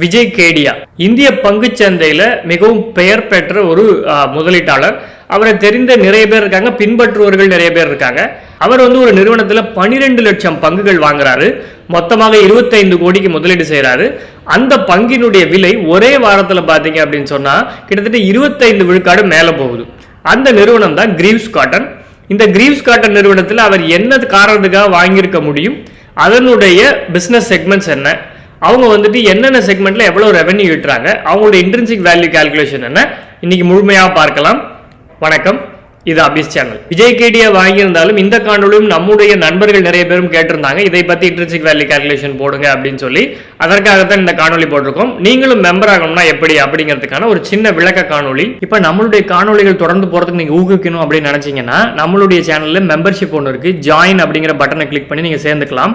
விஜய் கேடியா. இந்திய பங்குச் சந்தையில் மிகவும் பெயர் பெற்ற ஒரு முதலீட்டாளர். அவரை தெரிந்த நிறைய பேர் இருக்காங்க பின்பற்றுவர்கள் நிறைய பேர் இருக்காங்க. அவர் வந்து ஒரு நிறுவனத்தில் பன்னிரெண்டு லட்சம் பங்குகள் வாங்குறாரு. மொத்தமாக 25 கோடிக்கு முதலீடு செய்கிறாரு அந்த பங்கினுடைய விலை ஒரே வாரத்தில் பார்த்தீங்க அப்படின்னு சொன்னால் கிட்டத்தட்ட 25 விழுக்காடு மேலே போகுது. அந்த நிறுவனம் தான் கிரீவ்ஸ் காட்டன் இந்த கிரீவ்ஸ் காட்டன் நிறுவனத்தில் அவர் என்ன காரணத்துக்காக வாங்கியிருக்க முடியும்? அதனுடைய பிஸ்னஸ் செக்மெண்ட்ஸ் என்ன? அவங்க வந்துட்டு என்னென்ன செக்மெண்ட்ல எவ்வளவு ரெவென்யூ ஈட்டுறாங்க அவங்களோட இன்ட்ரென்சிக் வேல்யூ கால்குலேஷன் என்ன? இன்னைக்கு முழுமையாக பார்க்கலாம். வணக்கம். இது அபிஸ் சேனல் விஜய் கேடியா வாங்கியிருந்தாலும் இந்த காணொலியும் நம்முடைய நண்பர்கள் நிறைய பேரும் கேட்டிருந்தாங்க. இதை பத்தி இன்ட்ரென்சிக் வேல்யூ கால்குலேஷன் போடுங்க அப்படின்னு சொல்லி அதற்காகத்தான் இந்த காணொலி போட்டிருக்கோம். நீங்களும் மெம்பர் ஆகணும்னா எப்படி? அப்படிங்கிறதுக்கான ஒரு சின்ன விளக்க காணொலி இப்போ நம்மளுடைய காணொலிகள் தொடர்ந்து போறதுக்கு நீங்க ஊக்குவிக்கணும் அப்படின்னு நினைச்சீங்கன்னா நம்மளுடைய சேனல்ல மெம்பர்ஷிப் ஒன்று இருக்கு. ஜாயின் அப்படிங்கிற பட்டனை கிளிக் பண்ணி நீங்க சேர்ந்துக்கலாம்.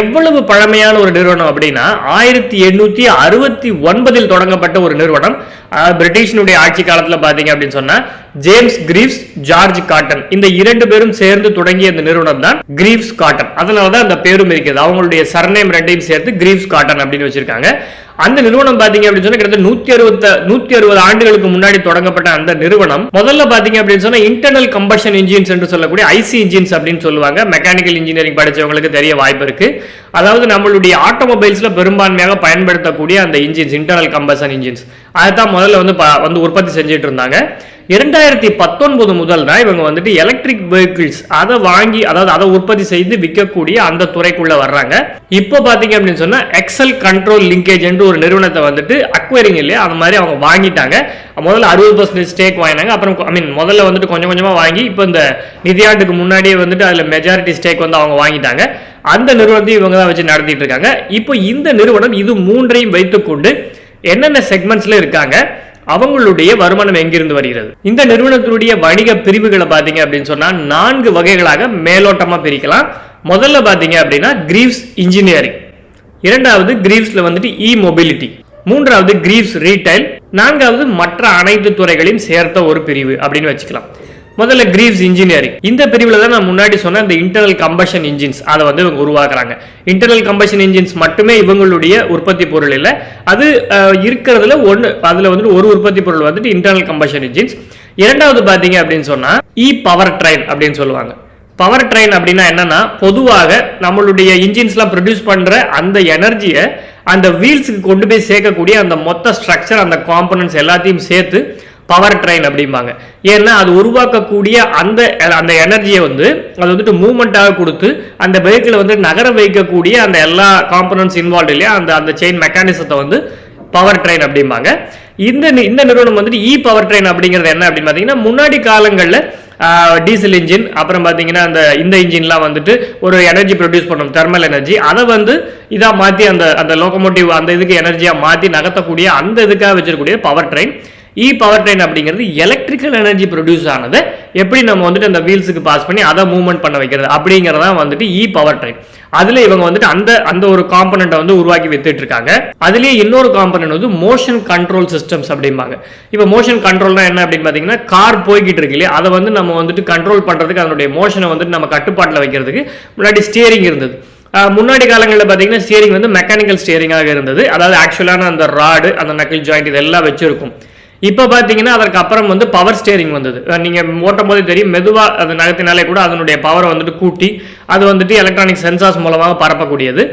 எவ்வளவு பழமையான ஒரு நிறுவனம் அப்படின்னா ஆயிரத்தி எண்ணூத்தி அறுபத்தி ஒன்பதில் தொடங்கப்பட்ட ஒரு நிறுவனம். பிரிட்டிஷினுடைய ஆட்சி காலத்துல பாத்தீங்க அப்படின்னு சொன்னா ஜேம்ஸ் கிரீவ்ஸ் ஜார்ஜ் காட்டன். இந்த இரண்டு பேரும் சேர்ந்து தொடங்கிய இந்த நிறுவனம் தான் கிரீவ்ஸ் காட்டன். அதனாலதான் அந்த பேரும் இருக்குது. அவங்களுடைய சர்நேம் ரெண்டையும் சேர்த்து கிரீவ்ஸ் காட்டன் அப்படின்னு வச்சிருக்காங்க. அந்த நிறுவனம் பாத்தீங்க அப்படின்னு சொன்னா கிட்டத்தட்ட நூத்தி அறுபத்த நூத்தி அறுபது ஆண்டுகளுக்கு முன்னாடி தொடங்கப்பட்ட அந்த நிறுவனம். முதல்ல பாத்தீங்க அப்படின்னு சொன்னா இன்டர்னல் கம்பஷன் இன்ஜின்ஸ் என்று சொல்லக்கூடிய ஐசி இன்ஜின்ஸ் அப்படின்னு சொல்லுவாங்க. மெக்கானிக்கல் இன்ஜினியரிங் படிச்சவங்களுக்கு தெரிய வாய்ப்பு இருக்கு. அதாவது நம்மளுடைய ஆட்டோமொபைல்ஸ்ல பெரும்பான்மையாக பயன்படுத்தக்கூடிய அந்த இன்ஜின்ஸ் இன்டர்னல் கம்பஷன் இன்ஜின்ஸ் அதுதான் முதல்ல வந்து ப- வந்து உற்பத்தி செஞ்சுட்டு இருந்தாங்க. இரண்டாயிரத்தி பத்தொன்பது முதல் தான் இவங்க வந்துட்டு எலக்ட்ரிக் வெஹிக்கிள்ஸ் அதை வாங்கி அதாவது அதை உற்பத்தி செய்து விற்கக்கூடிய அந்த துறைக்குள்ள வர்றாங்க. இப்போ பாத்தீங்க அப்படின்னு சொன்னா எக்ஸல் கண்ட்ரோல் லிங்கேஜ் என்று ஒரு நிறுவனத்தை வந்துட்டு அக்வயரிங் இல்லையா அந்த மாதிரி அவங்க வாங்கிட்டாங்க. முதல்ல அறுபது பர்சன்டேஜ் ஸ்டேக் வாங்கினாங்க. அப்புறம் ஐ மீன் முதல்ல வந்துட்டு கொஞ்சம் கொஞ்சமா வாங்கி இப்போ இந்த நிதியாண்டுக்கு முன்னாடியே வந்துட்டு அதுல மெஜாரிட்டி ஸ்டேக் வந்து அவங்க வாங்கிட்டாங்க. அந்த நிறுவனத்தையும் இவங்க தான் வச்சு நடத்திட்டு இருக்காங்க. இப்போ இந்த நிறுவனம் இது மூன்றையும் வைத்துக்கொண்டு என்னென்ன செக்மெண்ட்ஸ்ல இருக்காங்க? அவங்களுடைய வருமானம் எங்கிருந்து வருகிறது? இந்த நிறுவனத்தினுடைய வணிக பிரிவுகளை பாத்தீங்க அப்படின்னு சொன்னா நான்கு வகைகளாக மேலோட்டமா பிரிக்கலாம். முதல்ல பாத்தீங்க அப்படின்னா கிரீவ்ஸ் இன்ஜினியரிங் இரண்டாவது கிரீவ்ஸ்ல வந்துட்டு இ மொபிலிட்டி மூன்றாவது கிரீவ்ஸ் ரீட்டைல் நான்காவது மற்ற அனைத்து துறைகளையும் சேர்த்த ஒரு பிரிவு அப்படின்னு வச்சுக்கலாம். முதல்ல கிரீவ்ஸ் இன்ஜினியரிங் இந்த பிரிவில் தான் நான் முன்னாடி சொன்ன இந்த இன்டர்னல் கம்பஷன் இன்ஜின்ஸ் அதை வந்து இவங்க உருவாக்குறாங்க. இன்டர்னல் கம்பஷன் இன்ஜின்ஸ் மட்டுமே இவங்களுடைய உற்பத்தி பொருள் இல்லை. அது இருக்கிறதுல ஒன்று அதில் வந்துட்டு ஒரு உற்பத்தி பொருள் வந்துட்டு இன்டர்னல் கம்பஷன் இன்ஜின்ஸ் இரண்டாவது பார்த்தீங்க அப்படின்னு சொன்னால் இ பவர் ட்ரெயின் அப்படின்னு சொல்லுவாங்க. பவர் ட்ரெயின் அப்படின்னா என்னன்னா பொதுவாக நம்மளுடைய இன்ஜின்ஸ்லாம் ப்ரொடியூஸ் பண்ணுற அந்த எனர்ஜியை அந்த வீல்ஸுக்கு கொண்டு போய் சேர்க்கக்கூடிய அந்த மொத்த ஸ்ட்ரக்சர் அந்த காம்பனன்ட்ஸ் எல்லாத்தையும் சேர்த்து பவர் ட்ரெயின் அப்படிம்பாங்க. ஏன்னா அது உருவாக்கக்கூடிய அந்த அந்த எனர்ஜியை வந்து அது வந்துட்டு மூவ்மெண்ட்டாக கொடுத்து அந்த வெஹிக்கிளை வந்து நகர வைக்கக்கூடிய அந்த எல்லா காம்பனன்ட்ஸ் இன்வால்வ் இல்லையா அந்த அந்த செயின் மெக்கானிசத்தை வந்து பவர் ட்ரெயின் அப்படிம்பாங்க. இந்த நி- இந்த நிறுவனம் வந்துட்டு இ பவர் ட்ரெயின் அப்படிங்கிறது என்ன அப்படின்னு பார்த்தீங்கன்னா முன்னாடி காலங்களில் டீசல் இன்ஜின் அப்புறம் பார்த்தீங்கன்னா அந்த இந்த இன்ஜின்லாம் வந்துட்டு ஒரு எனர்ஜி ப்ரொடியூஸ் பண்ணும் தெர்மல் எனர்ஜி அதை வந்து இதாக மாற்றி அந்த அந்த லோக்கோமோட்டிவ் அந்த இதுக்கு எனர்ஜியாக மாற்றி நகர்த்தக்கூடிய அந்த இதுக்காக வச்சிருக்கக்கூடிய power train e power train அப்படிங்கிறது எலக்ட்ரிக்கல் எனர்ஜி ப்ரொடியூஸ் ஆனது. எப்படி நம்ம வந்துட்டு அந்த வீல்ஸுக்கு பாஸ் பண்ணி அதை மூவ்மெண்ட் பண்ண வைக்கிறது? அப்படிங்கிறதா வந்துட்டு இ பவர் ட்ரெயின் அதுல இவங்க வந்துட்டு அந்த அந்த ஒரு காம்பனண்ட்டை வந்து உருவாக்கி வித்துட்டு இருக்காங்க. அதுலயே இன்னொரு காம்பனன்ட் வந்து மோஷன் கண்ட்ரோல் சிஸ்டம்ஸ் அப்படிம்பாங்க. இப்போ மோஷன் கண்ட்ரோல்னா என்ன அப்படின்னு பார்த்தீங்கன்னா கார் போய்கிட்டு இருக்கு இல்லையா? அதை வந்து நம்ம வந்துட்டு கண்ட்ரோல் பண்றதுக்கு அதனுடைய மோஷனை வந்துட்டு நம்ம கட்டுப்பாட்டில் வைக்கிறதுக்கு முன்னாடி ஸ்டியரிங் இருந்தது. முன்னாடி காலங்களில் பார்த்தீங்கன்னா ஸ்டியரிங் வந்து மெக்கானிக்கல் ஸ்டியரிங்காக இருந்தது. அதாவது ஆக்சுவலான அந்த ராடு அந்த நக்கிள் ஜாயிண்ட் இதெல்லாம் வச்சிருக்கும். இப்போ பார்த்தீங்கன்னா அதற்கு அப்புறம் வந்து பவர் ஸ்டேரிங் வந்தது. நீங்கள் ஓட்டும் போதே தெரியும் மெதுவாக அது நகர்த்தினாலே கூட அதனுடைய பவரை வந்துட்டு கூட்டி அது வந்துட்டு எலக்ட்ரானிக் சென்சார்ஸ் மூலமாக பரப்பக்கூடியது.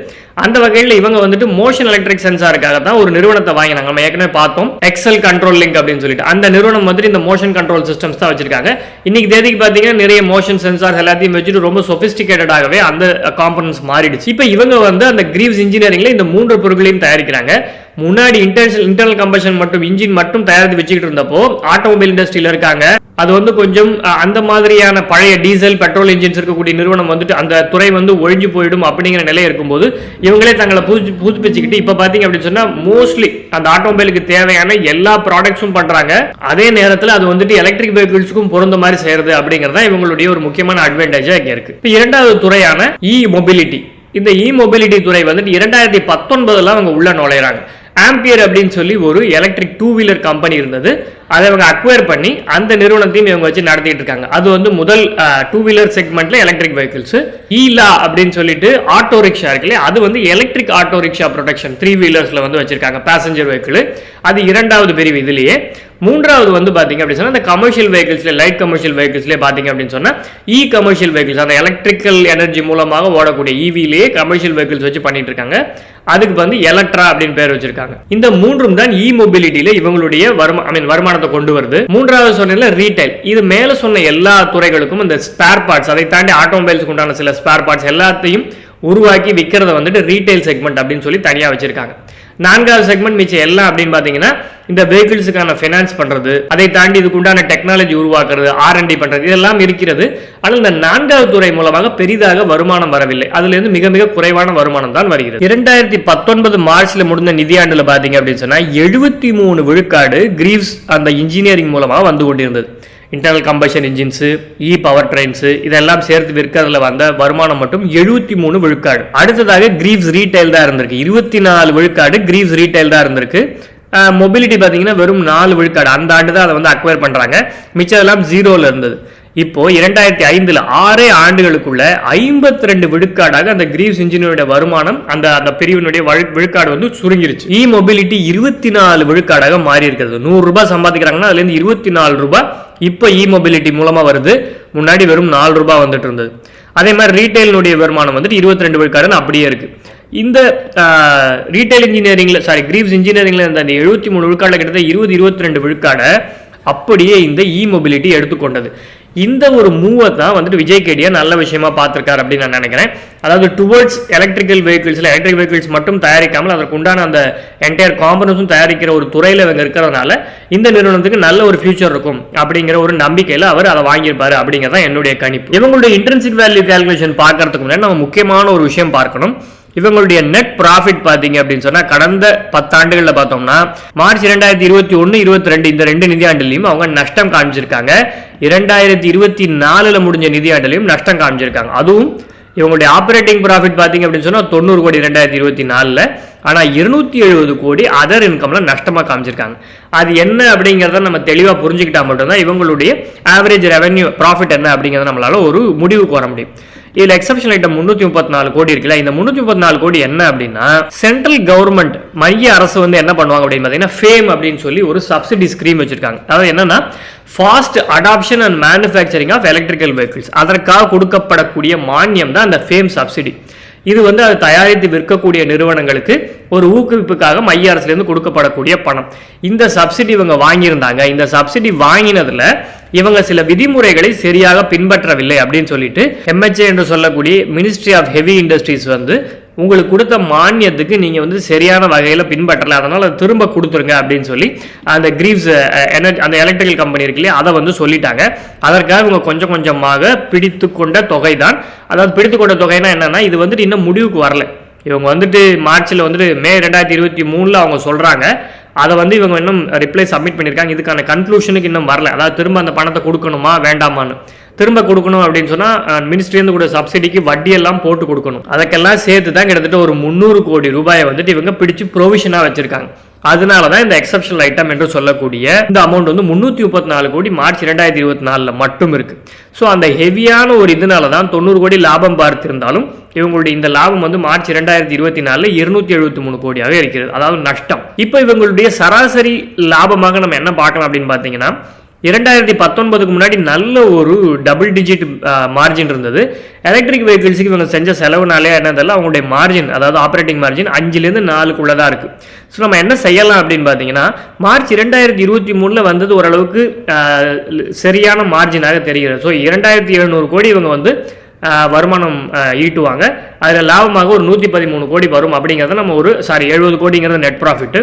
அந்த வகையில் இவங்க வந்துட்டு மோஷன் எலக்ட்ரிக் சென்சாருக்காக தான் ஒரு நிறுவனத்தை வாங்கினாங்க. நம்ம ஏற்கனவே பார்த்தோம் எக்ஸல் கண்ட்ரோல் லிங்க் அப்படின்னு சொல்லிட்டு. அந்த நிறுவனம் வந்துட்டு இந்த மோஷன் கண்ட்ரோல் சிஸ்டம்ஸ் தான் வச்சிருக்காங்க. இன்னைக்கு தேதிக்கு பார்த்தீங்கன்னா நிறைய மோஷன் சென்சார்ஸ் எல்லாத்தையும் வச்சுட்டு ரொம்ப சொபிஸ்டிகேட்டடாகவே அந்த காம்பனன்ஸ் மாறிடுச்சு. இப்போ இவங்க வந்து அந்த கிரீவ்ஸ் இன்ஜினியரிங்ல இந்த மூன்று பொருட்களையும் தயாரிக்கிறாங்க. முன்னாடி இன்டர்னல் இன்டர்னல் கம்பஷன் மட்டும் இன்ஜின் மட்டும் தயாரித்து வச்சுக்கிட்டு இருந்தப்போ ஆட்டோமொபைல் இண்டஸ்ட்ரியில் இருக்காங்க. அது வந்து கொஞ்சம் அந்த மாதிரியான பழைய டீசல் பெட்ரோல் இன்ஜின்ஸ் இருக்கக்கூடிய நிறுவனம் வந்துட்டு அந்த துறை வந்து ஒழிஞ்சு போயிடும் அப்படிங்கிற நிலை இருக்கும்போது இவங்களே தங்களை புதுச்சு புதுப்பிச்சுக்கிட்டு இப்போ பார்த்தீங்க அப்படின்னு சொன்னால் மோஸ்ட்லி அந்த ஆட்டோமொபைலுக்கு தேவையான எல்லா ப்ராடக்ட்ஸும் பண்ணுறாங்க அதே நேரத்தில் அது வந்துட்டு எலக்ட்ரிக் வெஹிக்கிள்ஸ்க்கும் பொருந்த மாதிரி செய்யறது அப்படிங்கிறது தான் இவங்களுடைய ஒரு முக்கியமான அட்வான்டேஜாக இங்கே இருக்குது இப்போ இரண்டாவது துறையான இ மொபிலிட்டி இந்த இ மொபிலிட்டி துறை வந்துட்டு இரண்டாயிரத்தி பத்தொன்பதுல அவங்க உள்ள நுழையிறாங்க. ஆம்பியர் அப்படின்னு சொல்லி ஒரு எலக்ட்ரிக் டூ வீலர் கம்பெனி இருந்தது. அதை இவங்க அக்வயர் பண்ணி அந்த நிறுவனத்தையும் இவங்க வச்சு நடத்திட்டு இருக்காங்க. அது வந்து முதல் டூ வீலர் செக்மெண்ட்ல எலக்ட்ரிக் வெஹிக்கிள்ஸ் ஈலா அப்படின்னு சொல்லிட்டு ஆட்டோ ரிக்ஷா இருக்குல்ல அது வந்து electric auto rickshaw production three வீலர்ஸ்ல வந்து வச்சிருக்காங்க பேசஞ்சர் வெஹிக்கிள் அது இரண்டாவது பிரிவு இதுலயே. மூன்றாவது வந்து பார்த்தீங்க அப்படின்னு சொன்னால் இந்த கமர்ஷியல் வெஹிக்கிள்ஸ்ல லைட் கமர்ஷியல் வெஹிக்கிள்ஸ்லேயே பார்த்தீங்க அப்படின்னு சொன்னால் இ கமர்ஷியல் வெஹிக்கிள்ஸ் அந்த எலக்ட்ரிக்கல் எனர்ஜி மூலமாக ஓடக்கூடிய இவிலேயே கமர்ஷியல் வெஹிக்கிள்ஸ் வச்சு பண்ணிட்டு இருக்காங்க. அதுக்கு வந்து எலக்ட்ரா அப்படின்னு பேர் வச்சிருக்காங்க. இந்த மூன்றும் தான் இ மொபிலிட்டியில இவங்களுடைய வருமா ஐ மீன் வருமானத்தை கொண்டு வருது. மூன்றாவது சொன்ன ரீட்டைல் இது மேல சொன்ன எல்லா துறைகளுக்கும் இந்த ஸ்பேர் பார்ட்ஸ் அதை தாண்டி ஆட்டோமொபைல்ஸ்க்கு உண்டான சில ஸ்பேர் பார்ட்ஸ் எல்லாத்தையும் உருவாக்கி விற்கிறத வந்துட்டு ரீட்டைல் செக்மெண்ட் அப்படின்னு சொல்லி தனியா வச்சிருக்காங்க. நான்காவது செக்மெண்ட் மிச்சம் எல்லாம் அப்படின்னு பார்த்தீங்கன்னா இந்த வெஹிக்கிள்ஸுக்கான ஃபினான்ஸ் பண்ணுறது அதை தாண்டி இதுக்கு உண்டான டெக்னாலஜி உருவாக்குறது ஆர்என்டி பண்ணுறது இதெல்லாம் இருக்கிறது. ஆனால் இந்த நான்காவது துறை மூலமாக பெரிதாக வருமானம் வரவில்லை. அதுலேருந்து மிக மிக குறைவான வருமானம் தான் வருகிறது. இரண்டாயிரத்தி பத்தொன்பது மார்ச்ல முடிந்த நிதியாண்டில் பார்த்தீங்க அப்படின்னு சொன்னால் எழுபத்தி மூணு விழுக்காடு கிரீவ்ஸ் அந்த இன்ஜினியரிங் மூலமாக வந்து கொண்டிருந்தது. Internal combustion engines e power trains இதெல்லாம் சேர்த்து விற்கிறதுல வந்த வருமானம் மட்டும் எழுபத்தி மூணு விழுக்காடு. அடுத்ததாக கிரீவ்ஸ் ரீட்டைல் தான் இருந்திருக்கு. இருபத்தி நாலு விழுக்காடு கிரீவ்ஸ் ரீட்டைல் தான் இருந்திருக்கு. மொபிலிட்டி பார்த்தீங்கன்னா வெறும் நாலு விழுக்காடு. அந்த ஆண்டு தான் அதை வந்து அக்வயர் பண்ணுறாங்க மிச்சதெல்லாம் ஜீரோவில் இருந்தது. இப்போ இரண்டாயிரத்தி ஐந்தில் ஆறே ஆண்டுகளுக்குள்ள ஐம்பத்தி ரெண்டு விழுக்காடாக அந்த கிரீவ்ஸ் இன்ஜினியருடைய வருமானம் அந்த அந்த பிரிவினுடைய விழுக்காடு வந்து சுருங்கிருச்சு. இ மொபிலிட்டி இருபத்தி நாலு விழுக்காடாக மாறி இருக்கிறது நூறு ரூபாய் சம்பாதிக்கிறாங்கன்னா அதுலேருந்து இருபத்தி நாலு ரூபாய் இப்போ இ மொபிலிட்டி மூலமாக வருது. முன்னாடி வெறும் நாலு ரூபாய் வந்துட்டு இருந்தது. அதே மாதிரி ரீட்டைலினுடைய வருமானம் வந்துட்டு இருபத்தி ரெண்டு விழுக்காடுன்னு அப்படியே இருக்குது இந்த ரீட்டைல் இன்ஜினியரிங்கில் சாரி கிரீவ்ஸ் இன்ஜினியரிங்கில் இந்த எழுபத்தி மூணு விழுக்காடில் கிட்டத்தட்ட இருபது இருபத்தி ரெண்டு விழுக்காடை அப்படியே இந்த இ மொபிலிட்டி எடுத்துக்கொண்டது. இந்த ஒரு மூவை தான் வந்துட்டு விஜய் கேடியா நல்ல விஷயமா பார்த்துருக்காரு அப்படின்னு நான் நினைக்கிறேன். அதாவது டுவர்ட்ஸ் எலக்ட்ரிக்கல் வெஹிக்கிள்ஸில் எலக்ட்ரிக் வெஹிக்கிள்ஸ் மட்டும் தயாரிக்காமல் அதற்கு உண்டான அந்த என்டையர் காம்பனன்ஸும் தயாரிக்கிற ஒரு துறையில் இவங்க இருக்கிறதுனால இந்த நிறுவனத்துக்கு நல்ல ஒரு ஃபியூச்சர் இருக்கும் அப்படிங்கிற ஒரு நம்பிக்கையில் அவர் அதை வாங்கியிருப்பாரு அப்படிங்கிறதான் என்னுடைய கணிப்பு. இவங்களுடைய இன்ட்ரென்சிக் வேல்யூ கால்குலேஷன் பார்க்கறதுக்கு முன்னாடி நம்ம முக்கியமான ஒரு விஷயம் பார்க்கணும். இவங்களுடைய நெட் ப்ராஃபிட் பார்த்தீங்க அப்படின்னு சொன்னால் கடந்த பத்தாண்டுகளில் பார்த்தோம்னா மார்ச் இரண்டாயிரத்தி இருபத்தி ஒன்று இருபத்தி ரெண்டு இந்த ரெண்டு நிதியாண்டுலையும் அவங்க நஷ்டம் காமிச்சிருக்காங்க. இரண்டாயிரத்தி இருபத்தி நாலில் முடிஞ்ச நிதியாண்டுலையும் நஷ்டம் காமிச்சிருக்காங்க. அதுவும் இவங்களுடைய ஆப்ரேட்டிங் ப்ராஃபிட் பார்த்தீங்க அப்படின்னு சொன்னால் தொண்ணூறு கோடி ரெண்டாயிரத்தி இருபத்தி நாலில். ஆனால் இருநூத்தி எழுபது கோடி அதர் இன்கம்ல நஷ்டமாக காமிச்சிருக்காங்க. அது என்ன அப்படிங்கிறத நம்ம தெளிவாக புரிஞ்சுக்கிட்டா மட்டும்தான் இவங்களுடைய ஆவரேஜ் ரெவென்யூ ப்ராஃபிட் என்ன அப்படிங்கிறத நம்மளால ஒரு முடிவுக்கு வர முடியும். இதுல எக்ஸப்ஷன் ஐட்டம் முன்னூத்தி முப்பத்தி நாலு கோடி இருக்குல்ல. இந்த முன்னூத்தி முப்பத்தி நாலு கோடி என்ன அப்படின்னா சென்ட்ரல் கவர்மெண்ட் மைய அரசு வந்து என்ன பண்ணுவாங்க அப்படின்னு பார்த்தீங்கன்னா ஃபேம் அப்படின்னு சொல்லி ஒரு சப்சிடி ஸ்கீம் வச்சிருக்காங்க. அதாவது என்னன்னா fast adoption and manufacturing of electrical vehicles அதற்காக கொடுக்கப்படக்கூடிய மானியம் தான் அந்த ஃபேம் சப்சிடி இது வந்து அது தயாரித்து விற்கக்கூடிய நிறுவனங்களுக்கு ஒரு ஊக்குவிப்புக்காக மைய அரசுலேருந்து கொடுக்கப்படக்கூடிய பணம். இந்த சப்சிடி இவங்க வாங்கியிருந்தாங்க. இந்த சப்சிடி வாங்கினதில் இவங்க சில விதிமுறைகளை சரியாக பின்பற்றவில்லை அப்படின்னு சொல்லிட்டு எம்ஹெச்ஏ என்று சொல்லக்கூடிய மினிஸ்ட்ரி ஆஃப் ஹெவி இண்டஸ்ட்ரீஸ் வந்து உங்களுக்கு கொடுத்த மானியத்துக்கு நீங்கள் வந்து சரியான வகையில் பின்பற்றலை. அதனால் அதை திரும்ப கொடுத்துருங்க அப்படின்னு சொல்லி அந்த கிரீவ்ஸ் எனர்ஜி அந்த எலக்ட்ரிக்கல் கம்பெனி இருக்கு இல்லையா அதை வந்து சொல்லிட்டாங்க. அதற்காக இவங்க கொஞ்சம் கொஞ்சமாக பிடித்து கொண்ட தொகை தான் அதாவது பிடித்து கொண்ட தொகைனா என்னென்னா இது வந்துட்டு இன்னும் முடிவுக்கு வரல. இவங்க வந்துட்டு மார்ச்சில் வந்துட்டு மே ரெண்டாயிரத்தி இருபத்தி மூணில் அவங்க சொல்கிறாங்க அதை வந்து இவங்க இன்னும் ரிப்ளை சப்மிட் பண்ணியிருக்காங்க. இதுக்கான கன்க்ளூஷனுக்கு இன்னும் வரல. அதாவது திரும்ப அந்த பணத்தை கொடுக்கணுமா வேண்டாமான்னு. திரும்ப கொடுக்கணும் அப்படின்னு சொன்னால் மினிஸ்ட்ரிலேருந்து கூட சப்சிடிக்கு வட்டியெல்லாம் போட்டு கொடுக்கணும். அதுக்கெல்லாம் சேர்த்து தான் கிட்டத்தட்ட ஒரு முந்நூறு கோடி ரூபாயை வந்துட்டு இவங்க பிடிச்சு ப்ரொவிஷனாக வச்சிருக்காங்க. அதனால தான் இந்த எக்ஸப்ஷனல் ஐட்டம் என்று சொல்லக்கூடிய இந்த அமௌண்ட் வந்து முந்நூற்றி முப்பத்தி நாலு கோடி மார்ச் ரெண்டாயிரத்தி இருபத்தி நாலில் மட்டும் இருக்கு. ஸோ அந்த ஹெவியான ஒரு இதனால தான் தொண்ணூறு கோடி லாபம் பார்த்திருந்தாலும் இவங்களுடைய இந்த லாபம் வந்து மார்ச் ரெண்டாயிரத்தி இருபத்தி நாலில் இருநூத்தி எழுபத்தி மூணு கோடியாக இருக்கிறது. அதாவது நஷ்டம். இப்போ இவங்களுடைய சராசரி லாபமாக நம்ம என்ன பார்க்கலாம் அப்படின்னு பார்த்தீங்கன்னா இரண்டாயிரத்தி பத்தொன்பதுக்கு முன்னாடி நல்ல ஒரு டபுள் டிஜிட் மார்ஜின் இருந்தது. எலக்ட்ரிக் வெஹிக்கிள்ஸுக்கு இவங்க செஞ்ச செலவுனாலே என்னதெல்லாம் அவங்களுடைய மார்ஜின் அதாவது ஆப்ரேட்டிங் மார்ஜின் அஞ்சுலேருந்து நாலுக்குள்ளே தான் இருக்குது ஸோ நம்ம என்ன செய்யலாம் அப்படின்னு பார்த்தீங்கன்னா மார்ச் இரண்டாயிரத்தி இருபத்தி மூணில் வந்தது ஓரளவுக்கு சரியான மார்ஜினாக தெரிகிறது. ஸோ இரண்டாயிரத்தி எழுநூறு கோடி இவங்க வந்து வருமானம் ஈட்டுவாங்க. அதில் லாபமாக ஒரு நூற்றி பதிமூணு கோடி வரும் அப்படிங்கிறத நம்ம ஒரு சாரி எழுபது கோடிங்கிறது நெட் ப்ராஃபிட்டு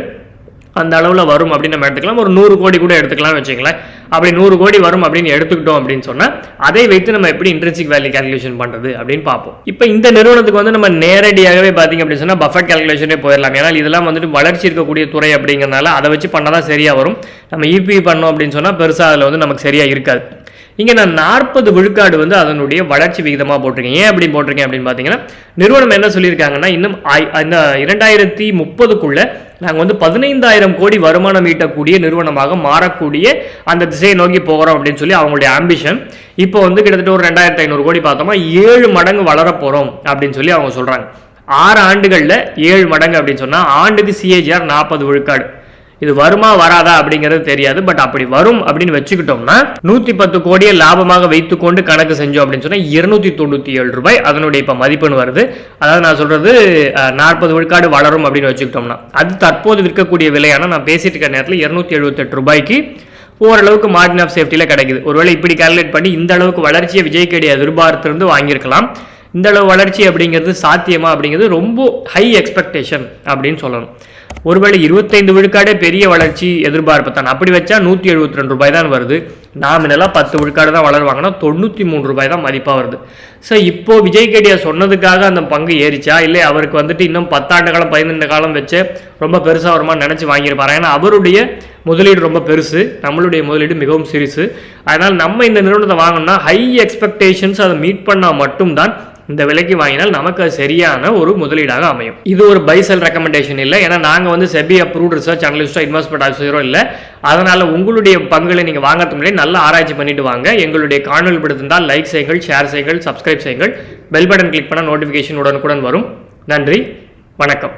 அந்த அளவில் வரும் அப்படின்னு நம்ம எடுத்துக்கலாம். ஒரு நூறு கோடி கூட எடுத்துக்கலாம்னு வச்சுங்களேன் அப்படி நூறு கோடி வரும் அப்படின்னு எடுத்துக்கிட்டோம் அப்படின்னு சொன்னால் அதை வைத்து நம்ம எப்படி இன்ட்ரென்சிக் வேல்யூ கால்குலேஷன் பண்ணுறது அப்படின்னு பார்ப்போம். இப்போ இந்த நிறுவனத்துக்கு வந்து நம்ம நேரடியாகவே பார்த்தீங்க அப்படின்னு சொன்னால் பஃபட் கால்குலேஷனே போயிடலாம் ஏன்னா இதெல்லாம் வந்துட்டு வளர்ச்சி இருக்கக்கூடிய துறை அப்படிங்கிறனால அதை வச்சு பண்ணால் தான் சரியாக வரும். நம்ம இபி பண்ணோம் அப்படின்னு சொன்னால் பெருசாக அதில் வந்து நமக்கு சரியாக இருக்காது. இங்கே நான் நாற்பது விழுக்காடு வந்து அதனுடைய வளர்ச்சி விகிதமாக போட்டிருக்கேன். ஏன் அப்படி போட்டிருக்கேன் அப்படின்னு பார்த்தீங்கன்னா நிறுவனம் என்ன சொல்லியிருக்காங்கன்னா இன்னும் ஐ- இந்த இரண்டாயிரத்தி முப்பதுக்குள்ளே நாங்கள் வந்து பதினைந்தாயிரம் கோடி வருமானம் ஈட்டக்கூடிய நிறுவனமாக மாறக்கூடிய அந்த திசையை நோக்கி போகிறோம் அப்படின்னு சொல்லி அவங்களுடைய ஆம்பிஷன் இப்போ வந்து கிட்டத்தட்ட ஒரு ரெண்டாயிரத்தி ஐநூறு கோடி பார்த்தோமா ஏழு மடங்கு வளர போகிறோம் அப்படின்னு சொல்லி அவங்க சொல்கிறாங்க ஆறு ஆண்டுகளில் ஏழு மடங்கு அப்படின்னு சொன்னால் ஆண்டுக்கு சிஏஜிஆர் நாற்பது விழுக்காடு. இது வருமா வராதா அப்படிங்கிறது தெரியாது பட் அப்படி வரும் அப்படின்னு வச்சுக்கிட்டோம்னா நூத்தி பத்து கோடியை லாபமாக வைத்துக்கொண்டு கணக்கு செஞ்சோம் அப்படின்னு சொன்னா இருநூத்தி தொண்ணூத்தி ஏழு ரூபாய் அதனுடைய இப்ப மதிப்பெண் வருது. அதாவது நான் சொல்றது நாற்பது விழுக்காடு வளரும் அப்படின்னு வச்சுக்கிட்டோம்னா அது தற்போது விற்கக்கூடிய விலையான நான் பேசிட்டு இருக்க நேரத்தில் இருநூத்தி எழுபத்தெட்டு ரூபாய்க்கு ஓரளவுக்கு மார்ஜின் ஆஃப் சேஃப்டியில் கிடைக்குது. ஒருவேளை இப்படி கால்குலேட் பண்ணி இந்த அளவுக்கு வளர்ச்சியை விஜய் கேடி எதிர்பார்த்திருந்து வாங்கியிருக்கலாம். இந்த அளவு வளர்ச்சி அப்படிங்கிறது சாத்தியமா அப்படிங்கிறது ரொம்ப ஹை எக்ஸ்பெக்டேஷன் அப்படின்னு சொல்லணும். ஒருவேளை இருபத்தைந்து விழுக்காடே பெரிய வளர்ச்சி எதிர்பார்ப்பு தான் அப்படி வச்சா நூற்றி எழுபத்தி ரெண்டு ரூபாய் தான் வருது. நாமினலாக பத்து விழுக்காடு தான் வளருவாங்கன்னா தொண்ணூற்றி மூணு ரூபாய் தான் மதிப்பாக வருது. ஸோ இப்போ விஜய் கேடியா சொன்னதுக்காக அந்த பங்கு ஏறிச்சா? இல்லை அவருக்கு வந்துட்டு இன்னும் பத்தாண்டு காலம் பதினெண்டு காலம் வச்சு ரொம்ப பெருசாக வருமா நினச்சி வாங்கியிருப்பாரு? ஏன்னா அவருடைய முதலீடு ரொம்ப பெருசு. நம்மளுடைய முதலீடு மிகவும் சிறுசு. அதனால் நம்ம இந்த நிறுவனத்தை வாங்கணும்னா ஹை எக்ஸ்பெக்டேஷன்ஸ் அதை மீட் பண்ணால் மட்டும்தான் இந்த விலைக்கு வாங்கினால் நமக்கு அது சரியான ஒரு முதலீடாக அமையும். இது ஒரு பைசல் ரெக்கமெண்டேஷன் இல்லை. ஏன்னா நாங்கள் வந்து செபி அப்ரூவ்ட் ரிசர்ச் அனலிஸ்டோ இன்வெஸ்ட்மெண்ட் ஆஃபீஸரோ இல்லை. அதனால் உங்களுடைய பங்குகளை நீங்கள் வாங்குறதுக்கு முன்னாடி நல்லா ஆராய்ச்சி பண்ணிட்டு வாங்க. எங்களுடைய காணொலி பிடித்திருந்தால் லைக் செய்யுங்கள் ஷேர் செய்யுங்கள் சப்ஸ்கிரைப் செய்யுங்கள். பெல் பட்டன் கிளிக் பண்ணால் நோட்டிஃபிகேஷன் உடனுக்குடன் வரும். நன்றி. வணக்கம்.